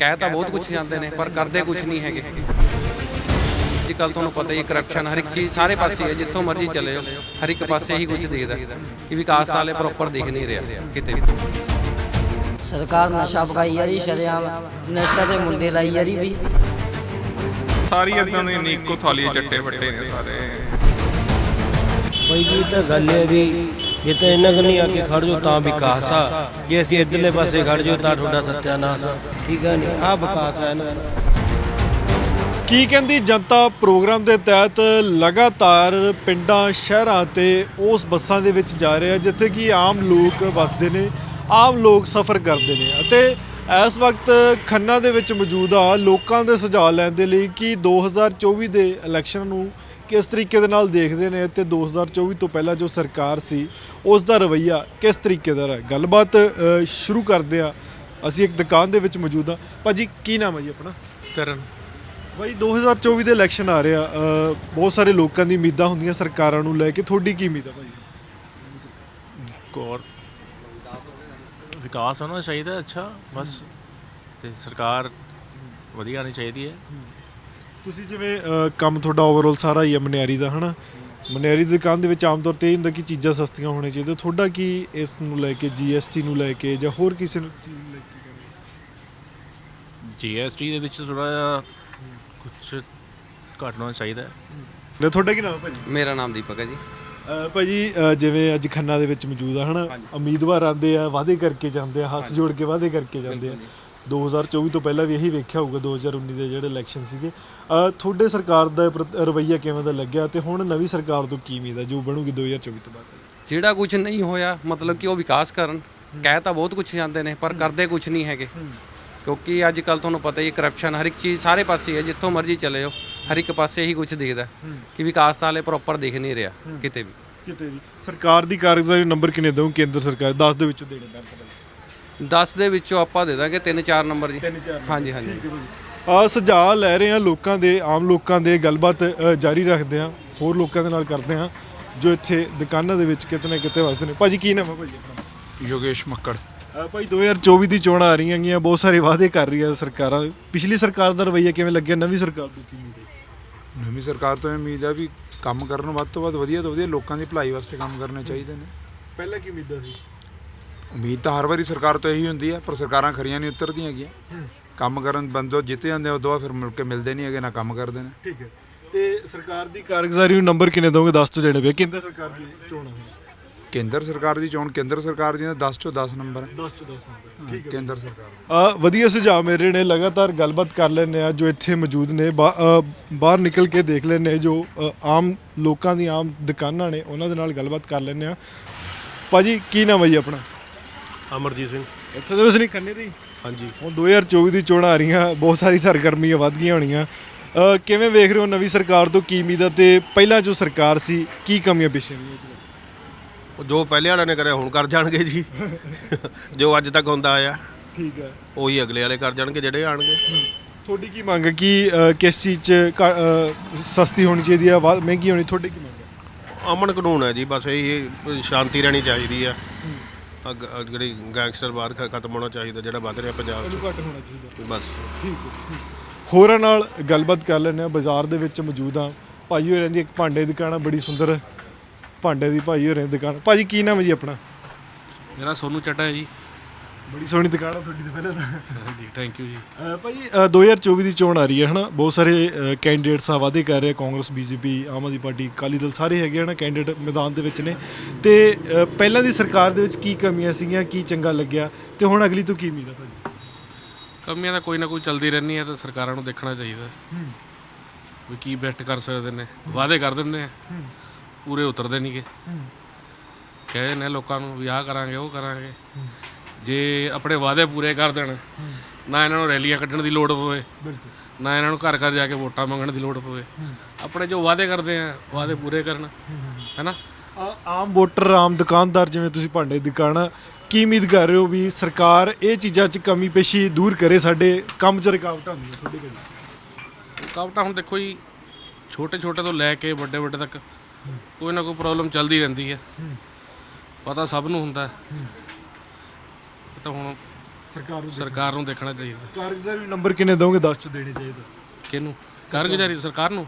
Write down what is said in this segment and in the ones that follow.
ਕਹਿ ਤਾਂ ਬਹੁਤ ਕੁਝ ਜਾਂਦੇ ਨੇ ਪਰ ਕਰਦੇ ਕੁਝ ਨਹੀਂ ਹੈਗੇ। ਅੱਜ ਕੱਲ ਤੁਹਾਨੂੰ ਪਤਾ ਹੀ ਹੈ ਕਰਪਸ਼ਨ ਹਰ ਇੱਕ ਚੀਜ਼ ਸਾਰੇ ਪਾਸੇ ਹੈ ਜਿੱਥੋਂ ਮਰਜ਼ੀ ਚਲੇ ਜਾਓ ਹਰ ਇੱਕ ਪਾਸੇ ਹੀ ਕੁਝ ਦਿਖਦਾ ਕਿ ਵਿਕਾਸ ਤਾਂ ਹਾਲੇ ਪ੍ਰੋਪਰ ਦਿਖ ਨਹੀਂ ਰਿਹਾ ਕਿਤੇ ਵੀ। ਸਰਕਾਰ ਨਸ਼ਾ ਪਕਾਈ ਜਾ ਰਹੀ ਸ਼ਰੇਆਮ ਨਸ਼ਾ ਦੇ ਮੁੰਡੇ ਲਾਈ ਜਾ ਰਹੀ ਵੀ। ਸਾਰੀ ਇਦਾਂ ਦੇ ਨੇ ਇੱਕੋ ਥਾਲੀ ਚੱਟੇ ਵੱਟੇ ਨੇ ਸਾਰੇ। ਬਈ ਜੀ ਤਾਂ ਗੱਲ ਹੈ ਵੀ ਜੇ ਤਾਂ ਇਹਨਾਂ ਕਨੀ ਆ ਕੇ ਖੜ ਜਾਓ ਤਾਂ ਵਿਕਾਸ ਆ। ਜੇ ਅਸੀਂ ਇਧਰਲੇ ਪਾਸੇ ਖੜ ਜਾਓ ਤਾਂ ਤੁਹਾਡਾ ਸੱਤਿਆਨਾਸ਼ ਆ। ਠੀਕ ਹੈ ਨਹੀਂ? ਆ ਵਿਕਾਸ ਆ ਇਹਨਾਂ ਦਾ। ਕੀ ਕਹਿੰਦੀ ਜਨਤਾ ਪ੍ਰੋਗਰਾਮ ਦੇ ਤਹਿਤ ਲਗਾਤਾਰ ਪਿੰਡਾਂ, ਸ਼ਹਿਰਾਂ ਤੇ ਉਸ ਬੱਸਾਂ ਦੇ ਵਿੱਚ ਜਾ ਰਹੇ ਆ, ਜਿੱਥੇ ਕਿ ਆਮ ਲੋਕ ਵਸਦੇ ਨੇ, ਆਮ ਲੋਕ ਸਫ਼ਰ ਕਰਦੇ ਨੇ ਅਤੇ ਇਸ ਵਕਤ ਖੰਨਾ ਦੇ ਵਿੱਚ ਮੌਜੂਦ ਆ ਲੋਕਾਂ ਦੇ ਸੁਝਾਅ ਲੈਣ ਦੇ ਲਈ ਕਿ 2024 ਦੇ ਇਲੈਕਸ਼ਨ ਨੂੰ ਕਿਸ ਤਰੀਕੇ ਦੇ ਨਾਲ ਦੇਖਦੇ ਨੇ ਤੇ 2024 ਤੋਂ ਪਹਿਲਾਂ ਜੋ ਸਰਕਾਰ ਸੀ ਉਸ ਦਾ ਰਵੱਈਆ ਕਿਸ ਤਰੀਕੇ ਦਾ ਹੈ ਗੱਲਬਾਤ ਸ਼ੁਰੂ ਕਰਦੇ ਆ ਅਸੀਂ ਇੱਕ ਦੁਕਾਨ ਦੇ ਵਿੱਚ ਮੌਜੂਦ ਆ ਭਾਜੀ ਕੀ ਨਾਮ ਹੈ ਜੀ ਆਪਣਾ? ਕਰਨ। ਭਾਈ 2024 ਦੇ ਇਲੈਕਸ਼ਨ ਆ ਰਿਹਾ ਬਹੁਤ ਸਾਰੇ ਲੋਕਾਂ ਦੀ ਉਮੀਦਾਂ ਹੁੰਦੀਆਂ ਸਰਕਾਰਾਂ ਨੂੰ ਲੈ ਕੇ। ਤੁਹਾਡੀ ਕੀ ਉਮੀਦ ਹੈ ਭਾਈ ਔਰ ਵਿਕਾਸ ਹੋਣਾ ਚਾਹੀਦਾ ਅੱਛਾ ਬਸ। ਤੇ ਸਰਕਾਰ ਵਧੀਆ ਹੋਣੀ ਚਾਹੀਦੀ ਹੈ। ਤੁਸੀਂ ਜਿਵੇਂ ਕੰਮ ਤੁਹਾਡਾ ਓਵਰਆਲ ਸਾਰਾ ਹੀ ਹੈ ਮਨਿਆਰੀ ਦਾ ਹਨਾ? ਮਨਿਆਰੀ ਦੀ ਦੁਕਾਨ ਦੇ ਵਿੱਚ ਆਮ ਤੌਰ ਤੇ ਇਹ ਹੁੰਦਾ ਕਿ ਚੀਜ਼ਾਂ ਸਸਤੀਆਂ ਹੋਣੀਆਂ ਚਾਹੀਦੀਆਂ। ਤੁਹਾਡਾ ਕੀ ਇਸ ਨੂੰ ਲੈ ਕੇ ਜੀਐਸਟੀ ਨੂੰ ਲੈ ਕੇ ਜਾਂ ਹੋਰ ਕਿਸੇ ਨੂੰ ਚੀਜ਼ ਨੂੰ ਲੈ ਕੇ ਜੀਐਸਟੀ ਦੇ ਵਿੱਚ ਥੋੜਾ ਜਿਹਾ ਕੁਝ ਘਟਣਾ ਚਾਹੀਦਾ। ਹੈ ਲੈ ਤੁਹਾਡਾ ਕੀ ਨਾਮ ਹੈ ਭਾਜੀ? ਮੇਰਾ ਨਾਮ ਦੀਪਕ ਹੈ ਜੀ। ਅ, ਭਾਜੀ ਅ, ਜਿਵੇਂ ਅੱਜ ਖੰਨਾ ਦੇ ਵਿੱਚ ਮੌਜੂਦ ਆ ਹਨਾ? ਉਮੀਦਵਾਰ ਆਉਂਦੇ ਆ ਵਾਅਦੇ ਕਰਕੇ ਜਾਂਦੇ ਆ ਹੱਥ ਜੋੜ ਕੇ ਵਾਅਦੇ ਕਰਕੇ ਜਾਂਦੇ ਆ। 2024 ਤੋਂ ਪਹਿਲਾਂ ਵੀ ਇਹੀ ਵੇਖਿਆ ਹੋਊਗਾ 2019 ਦੇ ਜਿਹੜੇ ਇਲੈਕਸ਼ਨ ਸੀਗੇ। ਤੁਹਾਡੇ ਸਰਕਾਰ ਦਾ ਰਵੱਈਆ ਕਿਵੇਂ ਦਾ ਲੱਗਿਆ ਤੇ ਹੁਣ ਨਵੀਂ ਸਰਕਾਰ ਤੋਂ ਕੀ ਉਮੀਦ ਹੈ ਜੋ ਬਣੂਗੀ 2024 ਤੋਂ ਬਾਅਦ? ਜਿਹੜਾ ਕੁਝ ਨਹੀਂ ਹੋਇਆ ਮਤਲਬ ਕਿ ਉਹ ਵਿਕਾਸ ਕਰਨ। ਕਹਿ ਤਾਂ ਬਹੁਤ ਕੁਝ ਜਾਂਦੇ ਨੇ ਪਰ ਕਰਦੇ ਕੁਝ ਨਹੀਂ ਹੈਗੇ। ਕਿਉਂਕਿ ਅੱਜ ਕੱਲ ਤੁਹਾਨੂੰ ਪਤਾ ਹੀ ਕਰਪਸ਼ਨ ਹਰ ਇੱਕ ਚੀਜ਼ ਸਾਰੇ ਪਾਸੇ ਹੈ ਜਿੱਥੋਂ ਮਰਜ਼ੀ ਚਲੇ ਜਾਓ ਹਰ ਇੱਕ ਪਾਸੇ ਹੀ ਕੁਝ ਦਿਖਦਾ ਕਿ ਵਿਕਾਸ ਤਾਂ ਹਾਲੇ ਪ੍ਰੋਪਰ ਦਿਖ ਨਹੀਂ ਰਿਹਾ ਕਿਤੇ ਵੀ। ਕਿਤੇ ਵੀ। ਸਰਕਾਰ ਦੀ ਕਾਰਗੁਜ਼ਾਰੀ ਨੰਬਰ ਕਿੰਨੇ ਦਊ ਕੇਂਦਰ ਸਰਕਾਰ 10 ਦੇ ਵਿੱਚੋਂ ਦੇਣੇ ਪੈਣ 10 ਦੇ ਵਿੱਚੋਂ ਆਪਾਂ ਦੇ ਦਾਂਗੇ 3-4 ਨੰਬਰ ਜੀ। ਹਾਂਜੀ ਹਾਂਜੀ। ਆ ਸੁਝਾਅ ਲੈ ਰਹੇ ਆ ਲੋਕਾਂ ਦੇ ਆਮ ਲੋਕਾਂ ਦੇ ਗੱਲਬਾਤ ਅ, ਜਾਰੀ ਰੱਖਦੇ ਆ ਹੋਰ ਲੋਕਾਂ ਦੇ ਨਾਲ ਕਰਦੇ ਆ ਜੋ ਇੱਥੇ ਦੁਕਾਨਾਂ ਦੇ ਵਿੱਚ ਕਿਤੇ ਨਾ ਕਿਤੇ ਵਸਦੇ ਨੇ। ਭਾਜੀ ਕੀ ਨਾਮ ਹੈ ਭਾਜੀ ਆਪਣਾ? ਯੋਗੇਸ਼ ਮੱਕੜ। ਅ, ਭਾਈ 2024 ਦੀ ਚੋਣਾਂ ਆ ਰਹੀਆਂ ਗੀਆਂ ਬਹੁਤ ਸਾਰੇ ਵਾਅਦੇ ਕਰ ਰਹੀ ਆ ਸਰਕਾਰਾਂ। ਪਿਛਲੀ ਸਰਕਾਰ ਦਾ ਰਵੱਈਆ ਕਿਵੇਂ ਲੱਗਿਆ? ਨਵੀਂ ਸਰਕਾਰ ਤੋਂ ਕੀ ਉਮੀਦ ਹੈ? ਨਵੀਂ ਸਰਕਾਰ ਤੋਂ ਇਹ ਉਮੀਦ ਆ ਵੀ ਕੰਮ ਕਰਨ ਵੱਧ ਤੋਂ ਵੱਧ ਵਧੀਆ ਤੋਂ ਵਧੀਆ ਲੋਕਾਂ ਦੀ ਭਲਾਈ ਵਾਸਤੇ ਕੰਮ ਕਰਨੇ ਚਾਹੀਦੇ ਨੇ। ਪਹਿਲਾਂ ਕੀ ਉਮੀਦਾਂ ਸੀ? ਉਮੀਦ ਤਾਂ ਹਰ ਵਾਰੀ ਸਰਕਾਰ ਤੋਂ ਇਹੀ ਹੁੰਦੀ ਆ ਪਰ ਸਰਕਾਰਾਂ ਖਰੀਆਂ ਨਹੀਂ ਉਤਰਦੀਆਂ ਹੈਗੀਆਂ। ਕੰਮ ਕਰਨ ਬੰਦੋ ਜਿੱਤੇ ਜਾਂਦੇ ਉਦੋਂ ਬਾਅਦ ਫਿਰ ਮੁੜ ਕੇ ਮਿਲਦੇ ਨਹੀਂ ਹੈਗੇ ਨਾ ਕੰਮ ਕਰਦੇ ਨੇ। ਠੀਕ ਹੈ। ਤੇ ਸਰਕਾਰ ਦੀ ਕਾਰਗੁਜ਼ਾਰੀ ਨੂੰ ਨੰਬਰ ਕਿੰਨੇ ਦੋਗੇ? 10 ਤੋਂ ਦੇਣੇ ਪਏ ਕੇਂਦਰ ਸਰਕਾਰ ਦੀ ਚੋਣ ਹੈ ਕੇਂਦਰ ਸਰਕਾਰ ਦੀ ਚੋਣ ਕੇਂਦਰ ਸਰਕਾਰ ਦੀਆਂ 10 ਚੋਂ 10 ਨੰਬਰ ਹੈ 10 ਤੋਂ 10 ਨੰਬਰ। ਹਾਂ, ਕੇਂਦਰ ਸਰਕਾਰ ਦੀ। ਆ ਵਧੀਆ ਸੁਝਾਅ ਮੇਰੇ ਨੇ ਲਗਾਤਾਰ ਗੱਲਬਾਤ ਕਰ ਲੈਂਦੇ ਆ ਜੋ ਇੱਥੇ ਮੌਜੂਦ ਨੇ। ਬਾਹਰ ਨਿਕਲ ਕੇ ਦੇਖ ਆ ਜੋ ਆਮ ਲੋਕਾਂ ਦੀ ਆਮ ਦੁਕਾਨਾਂ ਨੇ ਉਹਨਾਂ ਦੇ ਨਾਲ ਗੱਲਬਾਤ ਕਰ ਲੈਂਦੇ ਆ। ਭਾਜੀ ਕੀ ਨਾਮ ਹੈ ਜੀ ਆਪਣਾ? ਅਮਰਜੀਤ ਸਿੰਘ। ਇੱਥੇ ਦੇ ਵਸਨੀਕ ਖੰਨੇ ਦੇ? ਹਾਂਜੀ। ਹੁਣ 2024 ਦੀ ਚੋਣਾਂ ਆ ਰਹੀਆਂ ਬਹੁਤ ਸਾਰੀ ਸਰਗਰਮੀਆਂ ਵੱਧ ਗਈਆਂ ਹੋਣੀਆਂ। ਅ, ਕਿਵੇਂ ਵੇਖ ਰਹੇ ਹੋ ਨਵੀਂ ਸਰਕਾਰ ਤੋਂ ਕੀ ਉਮੀਦ ਹੈ ਤੇ ਪਹਿਲਾਂ ਜੋ ਸਰਕਾਰ ਸੀ ਕੀ ਕਮੀਆਂ ਪੇਸ਼ੀਆਂ ਰਹੀਆਂ ਉਹ ਜੋ ਪਹਿਲੇ ਵਾਲਿਆਂ ਨੇ ਕਰਿਆ ਹੁਣ ਕਰ ਜਾਣਗੇ ਜੀ। ਜੋ ਅੱਜ ਤੱਕ ਹੁੰਦਾ ਆਇਆ। ਠੀਕ ਹੈ ਉਹੀ ਅਗਲੇ ਵਾਲੇ ਕਰ ਜਾਣਗੇ ਜਿਹੜੇ ਆਣਗੇ। ਤੁਹਾਡੀ ਕੀ ਮੰਗ ਹੈ ਕਿ ਅ, ਕਿਸ ਚੀਜ਼ 'ਚ ਘ- ਅ, ਸਸਤੀ ਹੋਣੀ ਚਾਹੀਦੀ ਹੈ ਵਾ- ਮਹਿੰਗੀ ਹੋਣੀ ਤੁਹਾਡੀ ਕੀ ਮੰਗ ਹੈ? ਅਮਨ ਕਾਨੂੰਨ ਹੈ ਜੀ ਬਸ ਇਹ ਸ਼ਾਂਤੀ ਰਹਿਣੀ ਚਾਹੀਦੀ ਆ। ਜਿਹੜੀ ਗੈਂਗਸਟਰ ਬਾਹਰ ਖ- ਖਤਮ ਹੋਣਾ ਚਾਹੀਦਾ ਜਿਹੜਾ ਵੱਧ ਰਿਹਾ ਪੰਜਾਬ 'ਚ। ਘੱਟ ਹੋਣਾ ਚਾਹੀਦਾ। ਬਸ। ਹੋਰਾਂ ਨਾਲ ਗੱਲਬਾਤ ਕਰ ਲੈਂਦੇ ਆ ਬਾਜ਼ਾਰ ਦੇ ਵਿੱਚ ਮੌਜੂਦ ਆ ਭਾਈ ਹੋਰਾਂ ਦੀ ਇੱਕ ਭਾਂਡੇ ਦੀ ਦੁਕਾਨ ਆ ਬੜੀ ਸੁੰਦਰ। ਭਾਂਡੇ ਦੀ ਭਾਈ ਹੋਰਾਂ ਦੀ ਦੁਕਾਨ। ਭਾਜੀ ਕੀ ਨਾਮ ਹੈ ਜੀ ਆਪਣਾ? ਮੇਰਾ ਸੋਨੂ ਚੱਟਾ ਹੈ ਜੀ। ਬੜੀ ਸੋਹਣੀ ਦੁਕਾਨ ਆ ਤੁਹਾਡੀ ਤੇ ਪਹਿਲਾਂ ਤਾਂ। ਹਾਂਜੀ ਥੈਂਕ ਯੂ ਜੀ। ਅ, ਭਾਜੀ ਅ, 2024 ਦੀ ਚੋਣ ਆ ਰਹੀ ਹੈ ਹਨਾ? ਬਹੁਤ ਸਾਰੇ ਕੈਂਡੀਡੇਟਸ ਆ ਵਾਅਦੇ ਕਰ ਰਹੇ ਕਾਂਗਰਸ ਬੀਜੇਪੀ ਆਮ ਆਦਮੀ ਪਾਰਟੀ ਅਕਾਲੀ ਦਲ ਸਾਰੇ ਹੈਗੇ ਹਨਾ? ਕੈਂਡੀਡੇਟ ਮੈਦਾਨ ਦੇ ਵਿੱਚ ਨੇ। ਤੇ ਪਹਿਲਾਂ ਦੀ ਸਰਕਾਰ ਦੇ ਵਿੱਚ ਕੀ ਕਮੀਆਂ ਸੀਗੀਆਂ ਕੀ ਚੰਗਾ ਲੱਗਿਆ? ਤੇ ਹੁਣ ਅਗਲੀ ਤੋਂ ਕੀ ਉਮੀਦ ਹੈ ਭਾਜੀ ਕਮੀਆਂ ਤਾਂ ਕੋਈ ਨਾ ਕੋਈ ਚਲਦੀ ਰਹਿੰਦੀ ਹੈ ਤਾਂ ਸਰਕਾਰਾਂ ਨੂੰ ਦੇਖਣਾ ਚਾਹੀਦਾ। ਵੀ ਕੀ ਬੈਸਟ ਕਰ ਸਕਦੇ ਨੇ। ਵਾਅਦੇ ਕਰ ਦਿੰਦੇ ਆ। ਪੂਰੇ ਉਤਰਦੇ ਨਹੀਂਗੇ ਕਹੇ ਨੇ ਲੋਕਾਂ ਨੂੰ ਵੀ ਆਹ ਕਰਾਂਗੇ ਉਹ ਕਰਾਂਗੇ। ਜੇ ਆਪਣੇ ਵਾਅਦੇ ਪੂਰੇ ਕਰ ਦੇਣ ਨਾ ਇਹਨਾਂ ਨੂੰ ਰੈਲੀਆਂ ਕੱਢਣ ਦੀ ਲੋੜ ਪਵੇ ਨਾ ਇਹਨਾਂ ਨੂੰ ਘਰ ਘਰ ਜਾ ਕੇ ਵੋਟਾਂ ਮੰਗਣ ਦੀ ਲੋੜ ਪਵੇ। ਆਪਣੇ ਜੋ ਵਾਅਦੇ ਕਰਦੇ ਆ ਵਾਅਦੇ ਪੂਰੇ ਕਰਨ ਹੈਨਾ? ਆਮ ਵੋਟਰ ਆਮ ਦੁਕਾਨਦਾਰ ਜਿਵੇਂ ਤੁਸੀਂ ਭਾਂਡੇ ਦੁਕਾਨ ਕੀ ਉਮੀਦ ਕਰ ਰਹੇ ਹੋ ਵੀ ਸਰਕਾਰ ਇਹ ਚੀਜ਼ਾਂ 'ਚ ਕਮੀ ਪੇਸ਼ੀ ਦੂਰ ਕਰੇ ਸਾਡੇ? ਕੰਮ 'ਚ ਰੁਕਾਵਟਾਂ ਹੁੰਦੀਆਂ ਤੁਹਾਡੇ ਕੋਲ ਰੁਕਾਵਟਾਂ ਹੁਣ ਦੇਖੋ ਜੀ ਛੋਟੇ ਛੋਟੇ ਤੋਂ ਲੈ ਕੇ ਵੱਡੇ ਵੱਡੇ ਤੱਕ ਕੋਈ ਨਾ ਕੋਈ ਪ੍ਰੋਬਲਮ ਚੱਲਦੀ ਰਹਿੰਦੀ ਹੈ। ਪਤਾ ਸਭ ਨੂੰ ਹੁੰਦਾ। ਤਾਂ ਹੁਣ ਸਰਕਾਰ ਨੂੰ ਸਰਕਾਰ ਨੂੰ ਦੇਖਣਾ ਚਾਹੀਦਾ। ਕਾਰਗੁਜ਼ਾਰੀ ਨੰਬਰ ਕਿੰਨੇ ਦੋਗੇ 10 ਚ ਦੇਣੇ ਚਾਹੀਦਾ। ਕਿਹਨੂੰ? ਕਾਰਗੁਜ਼ਾਰੀ ਸਰਕਾਰ ਨੂੰ?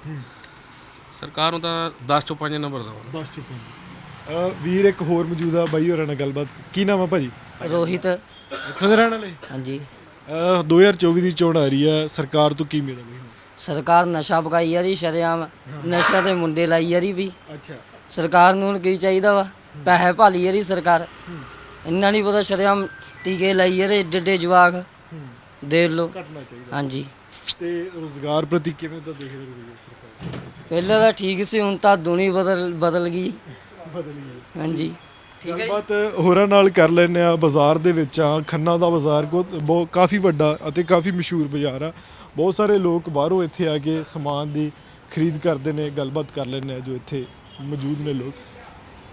ਸਰਕਾਰ ਨੂੰ ਤਾਂ 10 ਚੋਂ 5 ਨੰਬਰ ਦਵਾਂ 10 ਚ ਅ ਵੀਰ ਇੱਕ ਹੋਰ ਮੌਜੂਦ ਆ ਬਾਈ ਹੋਰਾਂ ਨਾਲ ਗੱਲਬਾਤ। ਕੀ ਨਾਮ ਆ ਭਾਜੀ? ਰੋਹਿਤ। ਇੱਥੋਂ ਦੇ ਰਹਿਣ ਵਾਲੇ? ਹਾਂਜੀ। ਅ 2024 ਦੀ ਚੋਣ ਆ ਰਹੀ ਆ। ਸਰਕਾਰ ਤੋਂ ਕੀ ਆ ਬਈ ਸਰਕਾਰ ਨਸ਼ਾ ਪਕਾਈ ਜਾ ਰਹੀ ਸ਼ਰੇਆਮ ਨਸ਼ਾ ਦੇ ਮੁੰਡੇ ਲਾਈ ਜਾ ਰਹੀ ਵੀ। ਅੱਛਾ। ਸਰਕਾਰ ਨੂੰ ਹੁਣ ਕੀ ਚਾਹੀਦਾ ਵਾ? ਪੈਸੇ ਭਾਲੀ ਜਾ ਰਹੀ ਸਰਕਾਰ ਇੰਨਾ ਨਹੀਂ ਪਤਾ ਸ਼ਰੇਆਮ ਟੀਕੇ ਲਾਈ ਜਾ ਰਹੇ ਏਡੇ ਏਡੇ ਜਵਾਕ ਦੇਖ ਲਓ। ਘਟਣਾ ਚਾਹੀਦਾ। ਹਾਂਜੀ। ਤੇ ਰੋਜ਼ਗਾਰ ਪ੍ਰਤੀ ਕਿਵੇਂ ਦਾ ਦੇਖ ਰਹੇ ਹੋ ਸਰਕਾਰ? ਪਹਿਲਾਂ ਤਾਂ ਠੀਕ ਸੀ ਹੁਣ ਤਾਂ ਦੁਨੀ ਬਦਲ ਬਦਲ ਗਈ। ਬਦਲੀ ਹੈ ਹਾਂਜੀ। ਠੀਕ ਹੈ। ਗੱਲਬਾਤ ਹੋਰਾਂ ਨਾਲ ਕਰ ਲੈਂਦੇ ਆ ਬਾਜ਼ਾਰ ਦੇ ਵਿੱਚ ਆ ਖੰਨਾ ਦਾ ਬਾਜ਼ਾਰ ਕੋ ਬਹੁਤ ਕਾਫੀ ਵੱਡਾ ਅਤੇ ਕਾਫੀ ਮਸ਼ਹੂਰ ਬਾਜ਼ਾਰ ਆ। ਬਹੁਤ ਸਾਰੇ ਲੋਕ ਬਾਹਰੋਂ ਇੱਥੇ ਆ ਕੇ ਸਮਾਨ ਦੀ ਖਰੀਦ ਕਰਦੇ ਨੇ ਗੱਲਬਾਤ ਕਰ ਲੈਂਦੇ ਆ ਜੋ ਇੱਥੇ ਮੌਜੂਦ ਨੇ ਲੋਕ।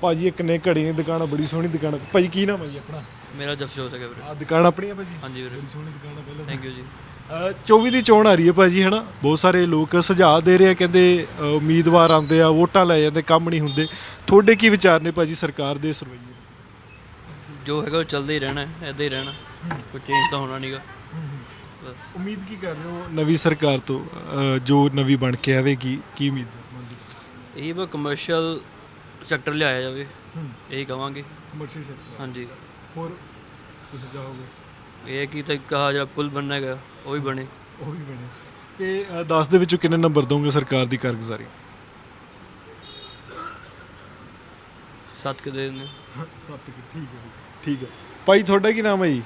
ਭਾਜੀ ਇੱਕ ਨੇ ਘੜੀਆਂ ਦੀ ਦੁਕਾਨ ਆ ਬੜੀ ਸੋਹਣੀ ਦੁਕਾਨ ਆ। ਭਾਜੀ ਕੀ ਨਾਮ ਹੈ ਜੀ ਆਪਣਾ? ਮੇਰਾ ਜਸਜੋਤ ਹੈ ਵੀਰੇ। ਆ ਦੁਕਾਨ ਆਪਣੀ ਆ ਭਾਜੀ? ਹਾਂਜੀ ਵੀਰੇ। ਬੜੀ ਸੋਹਣੀ ਦੁਕਾਨ ਆ ਪਹਿਲਾਂ ਥੈਂਕ ਯੂ ਜੀ। ਅ, 24 ਦੀ ਚੋਣ ਆ ਰਹੀ ਹੈ ਭਾਜੀ ਹਨਾ? ਬਹੁਤ ਸਾਰੇ ਲੋਕ ਸੁਝਾਅ ਦੇ ਰਹੇ ਆ ਕਹਿੰਦੇ ਅ, ਉਮੀਦਵਾਰ ਆਉਂਦੇ ਆ ਵੋਟਾਂ ਲੈ ਜਾਂਦੇ ਕੰਮ ਨਹੀਂ ਹੁੰਦੇ। ਤੁਹਾਡੇ ਕੀ ਵਿਚਾਰ ਨੇ ਭਾਜੀ ਸਰਕਾਰ ਦੇ ਇਸ ਰਵੱਈਏ ਜੋ ਹੈਗਾ ਉਹ ਚੱਲਦਾ ਹੀ ਰਹਿਣਾ ਹੈ ਐਦਾਂ ਹੀ ਰਹਿਣਾ। ਕੋਈ ਚੇਂਜ ਤਾਂ ਹੋਣਾ ਨਹੀਂਗਾ ਉਮੀਦ ਕੀ ਕਰ ਰਹੇ ਹੋ ਨਵੀਂ ਸਰਕਾਰ ਤੋਂ? ਅ, ਜੋ ਨਵੀਂ ਬਣ ਕੇ ਆਵੇਗੀ ਕੀ ਉਮੀਦ ਹੈ ਇਹ ਬਸ ਕਮਰਸ਼ੀਅਲ ਸੈਕਟਰ ਲਿਆਇਆ ਜਾਵੇ। ਇਹੀ ਕਵਾਂਗੇ। ਕਮਰਸ਼ੀਅਲ ਸੈਕਟਰ ਹਾਂਜੀ। ਹੋਰ ਕੁਝ ਜਾਓਗੇ? ਇਹ ਹੈ ਕਿ ਤਾਂ ਕਹਾ ਜਿਹੜਾ ਪੁਲ ਬਣਨਾ ਹੈਗਾ ਉਹ ਵੀ ਬਣੇ। ਉਹ ਵੀ ਬਣੇ। ਤੇ 10 ਦੇ ਵਿੱਚੋਂ ਕਿੰਨੇ ਨੰਬਰ ਦੋਗੇ ਸਰਕਾਰ ਦੀ ਕਾਰਗੁਜ਼ਾਰੀ? ਸੱਤ ਕੇ ਦੇ ਦਿੰਦੇ। ਸੱਤ ਠੀਕ ਹੈ ਠੀਕ ਹੈ ਭਾਈ ਤੁਹਾਡਾ ਕੀ ਨਾਮ ਹੈ ਜੀ?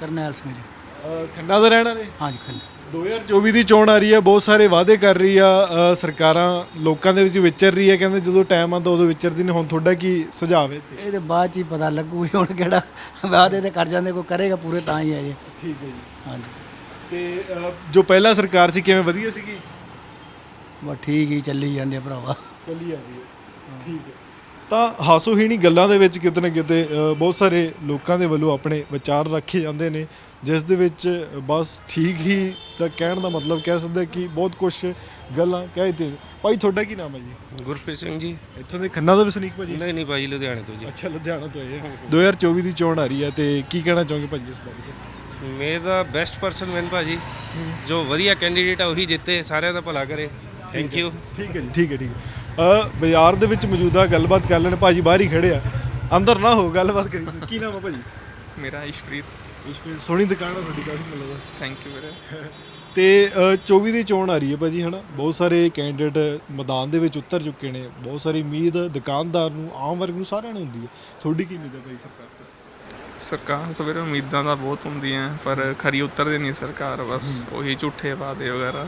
ਕਰਨੈਲ ਸਿੰਘ ਜੀ। ਖੰਨਾ ਦਾ ਰਹਿਣ ਵਾਲੇ? ਹਾਂਜੀ ਖੰਡ। 2024 ਦੀ ਚੋਣ ਆ ਰਹੀ ਹੈ ਬਹੁਤ ਸਾਰੇ ਵਾਅਦੇ ਕਰ ਰਹੀ ਆ ਅ, ਸਰਕਾਰਾਂ ਲੋਕਾਂ ਦੇ ਵਿੱਚ ਵਿਚਰ ਰਹੀ ਹੈ ਕਹਿੰਦੇ ਜਦੋਂ ਟਾਈਮ ਆਉਂਦਾ ਉਦੋਂ ਵਿਚਰਦੀ ਨੇ ਹੁਣ ਤੁਹਾਡਾ ਕੀ ਸੁਝਾਅ ਹੈ? ਇਹਦੇ ਬਾਅਦ ਚ ਹੀ ਪਤਾ ਲੱਗੂ ਵੀ ਹੁਣ ਕਿਹੜਾ ਵਾਅਦੇ ਤੇ ਕਰ ਜਾਂਦੇ ਕੋਈ ਕਰੇਗਾ ਪੂਰੇ ਤਾਂ ਹੀ ਹੈ ਜੀ। ਠੀਕ ਹੈ ਜੀ। ਹਾਂਜੀ। ਤੇ ਅ, ਜੋ ਪਹਿਲਾ ਸਰਕਾਰ ਸੀ ਕਿਵੇਂ ਵਧੀਆ ਸੀਗੀ? ਬਸ ਠੀਕ ਹੀ ਚੱਲੀ ਜਾਂਦੇ ਆ ਭਰਾਵਾ। ਚੱਲੀ ਜਾਂਦੀ ਹੈ। ਠੀਕ ਹੈ। ਤਾਂ ਹਾਸੋਹੀਣੀ ਗੱਲਾਂ ਦੇ ਵਿੱਚ ਕਿਤੇ ਨਾ ਕਿਤੇ ਅ, ਬਹੁਤ ਸਾਰੇ ਲੋਕਾਂ ਦੇ ਵੱਲੋਂ ਆਪਣੇ ਵਿਚਾਰ ਰੱਖੇ ਜਾਂਦੇ ਨੇ ਜਿਸ ਦੇ ਵਿੱਚ ਬਸ ਠੀਕ ਹੀ ਦਾ ਕਹਿਣ ਦਾ ਮਤਲਬ ਕਹਿ ਸਕਦੇ ਕਿ ਬਹੁਤ ਕੁਝ ਗੱਲਾਂ ਕਹਿ ਦਿੱਤੇ ਭਾਈ ਤੁਹਾਡਾ ਕੀ ਨਾਮ ਹੈ ਜੀ? ਗੁਰਪ੍ਰੀਤ ਸਿੰਘ ਜੀ। ਇੱਥੋਂ ਦੇ ਖੰਨਾ ਦਾ ਵਸਨੀਕ ਭਾਜੀ? ਨਹੀਂ ਨਹੀਂ ਭਾਈ ਲੁਧਿਆਣੇ ਤੋਂ ਜੀ। ਅੱਛਾ ਲੁਧਿਆਣਾ ਤੋਂ ਆਏ ਆ। 2024 ਦੀ ਚੋਣ ਆ ਰਹੀ ਹੈ ਤੇ ਕੀ ਕਹਿਣਾ ਚਾਹੋਗੇ ਭਾਜੀ ਇਸ ਬਾਰੇ? May the best person win ਭਾਜੀ। ਜੋ ਵਧੀਆ ਕੈਂਡੀਡੇਟ ਆ ਉਹੀ ਜਿੱਤੇ ਸਾਰਿਆਂ ਦਾ ਭਲਾ ਕਰੇ। ਥੈਂਕ ਯੂ ਠੀਕ ਹੈ ਜੀ ਠੀਕ ਹੈ ਠੀਕ ਹੈ। ਬਾਜ਼ਾਰ ਦੇ ਵਿੱਚ ਮੌਜੂਦਾ ਗੱਲਬਾਤ ਕਰ ਲੈਣ ਭਾਜੀ ਬਾਹਰ ਹੀ ਖੜੇ ਆ। ਅੰਦਰ ਨਾ ਹੋ ਗੱਲਬਾਤ ਕਰੀ ਕੀ ਨਾਮ ਹੈ ਭਾਜੀ? ਮੇਰਾ ਇਸ਼ਪ੍ਰੀਤ। ਇਸ ਵਿੱਚ ਸੋਹਣੀ ਦੁਕਾਨ ਆ ਤੁਹਾਡੀ ਕਾਫੀ ਮਿਲਦਾ ਥੈਂਕ ਯੂ ਵੀਰੇ ਤੇ ਅ, 24 ਦੀ ਚੋਣ ਆ ਰਹੀ ਹੈ ਭਾਜੀ ਹਨਾ? ਬਹੁਤ ਸਾਰੇ ਕੈਂਡੀਡੇਟ ਮੈਦਾਨ ਦੇ ਵਿੱਚ ਉਤਰ ਚੁੱਕੇ ਨੇ। ਬਹੁਤ ਸਾਰੀ ਉਮੀਦ ਦੁਕਾਨਦਾਰ ਨੂੰ ਆਮ ਵਰਗ ਨੂੰ ਸਾਰਿਆਂ ਨੂੰ ਹੁੰਦੀ ਹੈ। ਤੁਹਾਡੀ ਕੀ ਉਮੀਦ ਹੈ ਭਾਈ ਸਰਕਾਰ ਤੋਂ? ਸਰਕਾਰ ਤੋਂ ਵੀਰੇ ਉਮੀਦਾਂ ਤਾਂ ਬਹੁਤ ਹੁੰਦੀਆਂ ਪਰ ਖਰੀ ਉਤਰਦੀ ਨਹੀਂ ਸਰਕਾਰ ਬਸ ਉਹੀ ਝੂਠੇ ਵਾਅਦੇ ਵਗੈਰਾ।